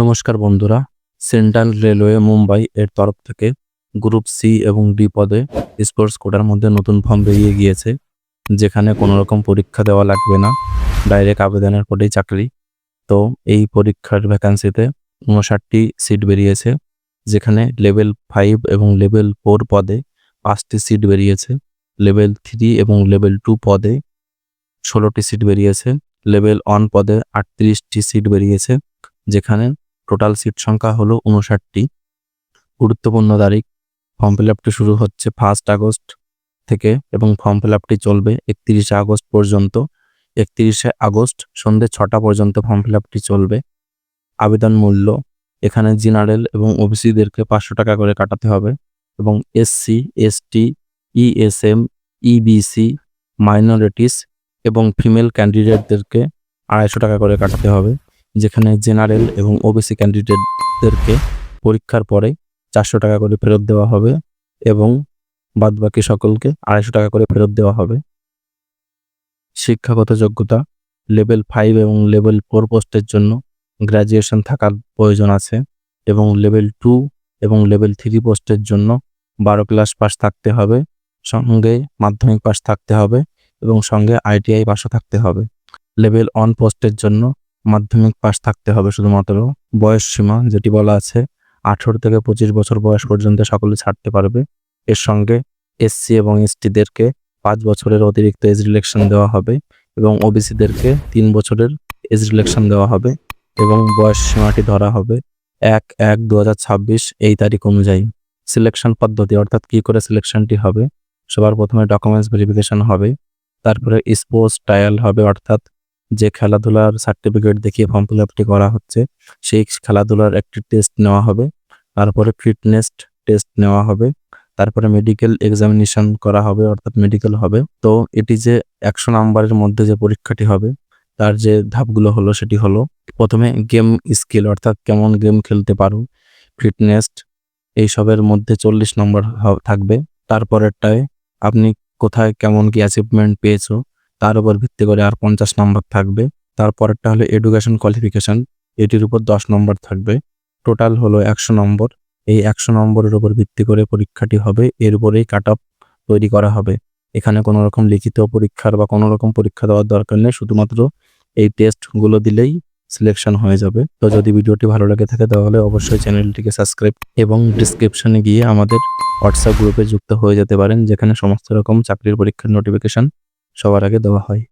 নমস্কার বন্ধুরা, central railway Mumbai এর তরফ থেকে গ্রুপ সি এবং ডি পদে স্পোর্টস কোটার মধ্যে নতুন ফর্ম বেরিয়ে গিয়েছে, যেখানে কোনো রকম পরীক্ষা দেওয়া লাগবে না, ডাইরেক্ট আবেদনের পরেই চাকরি। তো এই পরীক্ষার ভ্যাকান্সিতে উনষাটটি সিট বেরিয়েছে, যেখানে লেভেল ফাইভ এবং লেভেল ফোর পদে পাঁচটি সিট বেরিয়েছে লেভেল থ্রি এবং লেভেল টু পদে ষোলোটি সিট বেরিয়েছে লেভেল ওয়ান পদে আটত্রিশটি সিট বেরিয়েছে, যেখানে টোটাল সিট সংখ্যা হলো উনষাটটি গুরুত্বপূর্ণ তারিখ ফর্ম ফিল আপটি শুরু হচ্ছে ফার্স্ট আগস্ট থেকে এবং ফর্ম ফিল আপটি চলবে একত্রিশে আগস্ট পর্যন্ত। একত্রিশে আগস্ট সন্ধ্যে ছটা পর্যন্ত ফর্ম ফিল আপটি চলবে। আবেদন মূল্য, এখানে জেনারেল এবং ওবিসিদেরকে পাঁচশো টাকা করে কাটাতে হবে এবং SC ST ESM EBC minorities এবং ফিমেল ক্যান্ডিডেটদেরকে আড়াইশো টাকা করে কাটাতে হবে। যেখানে জেনারেল এবং ওবিসি ক্যান্ডিডেটদেরকে পরীক্ষার পরে চারশো টাকা করে ফেরত দেওয়া হবে এবং বাদবাকি সকলকে আড়াইশো টাকা করে ফেরত দেওয়া হবে। শিক্ষাগত যোগ্যতা লেভেল ফাইভ এবং লেভেল ফোর পোস্টের জন্য গ্র্যাজুয়েশন থাকার প্রয়োজন আছে এবং লেভেল টু এবং লেভেল থ্রি পোস্টের জন্য বারো ক্লাস পাস থাকতে হবে, সঙ্গে মাধ্যমিক পাস থাকতে হবে এবং সঙ্গে আইটিআই পাসও থাকতে হবে। লেভেল ওয়ান পোস্টের জন্য মাধ্যমিক পাশ থাকতে হবে শুধুমাত্র। বয়স সীমা যেটি বলা আছে, আঠেরো থেকে পঁচিশ বছর বয়স পর্যন্ত সকলে ছাড়তে পারবে। এর সঙ্গে এসসি এবং এসটিদেরকে পাঁচ বছরের অতিরিক্ত এজ রিলেকশন দেওয়া হবে এবং ওবিসিদেরকে তিন বছরের এজ রিলেকশন দেওয়া হবে এবং বয়স সীমাটি ধরা হবে এক এক দু এই তারিখ অনুযায়ী। সিলেকশন পদ্ধতি অর্থাৎ কি করে সিলেকশনটি হবে, সবার প্রথমে ডকুমেন্টস ভেরিফিকেশন হবে, তারপরে স্পোর্টস ট্রায়াল হবে অর্থাৎ যে খেলাধুলার সার্টিফিকেট দেখিয়ে ফর্ম ফিল আপটি করা হচ্ছে, সেই খেলাধুলার একটি টেস্ট নেওয়া হবে, তারপরে ফিটনেস টেস্ট নেওয়া হবে, তারপরে মেডিকেল এক্সামিনেশন করা হবে, অর্থাৎ মেডিকেল হবে। তো এটি যে একশো নাম্বারের মধ্যে যে পরীক্ষাটি হবে, তার যে ধাপগুলো হলো সেটি হলো, প্রথমে গেম স্কিল অর্থাৎ কেমন গেম খেলতে পারো ফিটনেস এইসবের মধ্যে চল্লিশ নম্বর থাকবে। তারপরেরটায় আপনি কোথায় কেমন কি অ্যাচিভমেন্ট পেয়েছ তার উপর ভিত্তি করে আর পঞ্চাশ নম্বর থাকবে। তারপরেরটা হলো এডুকেশন কোয়ালিফিকেশন এটির উপর দশ নম্বর থাকবে। টোটাল হলো একশো নম্বর। এই একশো নম্বরের উপর ভিত্তি করে পরীক্ষাটি হবে। এর উপরেই কাট অফ তৈরি করা হবে। এখানে কোনো রকম লিখিত পরীক্ষার বা কোনো রকম পরীক্ষা দেওয়ার দরকার নেই। শুধুমাত্র এই টেস্টগুলো দিলেই সিলেকশন হয়ে যাবে। তো যদি ভিডিওটি ভালো লেগে থাকে, তাহলে অবশ্যই চ্যানেলটিকে সাবস্ক্রাইব এবং ডিসক্রিপশনে গিয়ে আমাদের হোয়াটসঅ্যাপ গ্রুপে যুক্ত হয়ে যেতে পারেন, যেখানে সমস্ত রকম চাকরির পরীক্ষার নোটিফিকেশন সবার আগে দেওয়া হয়।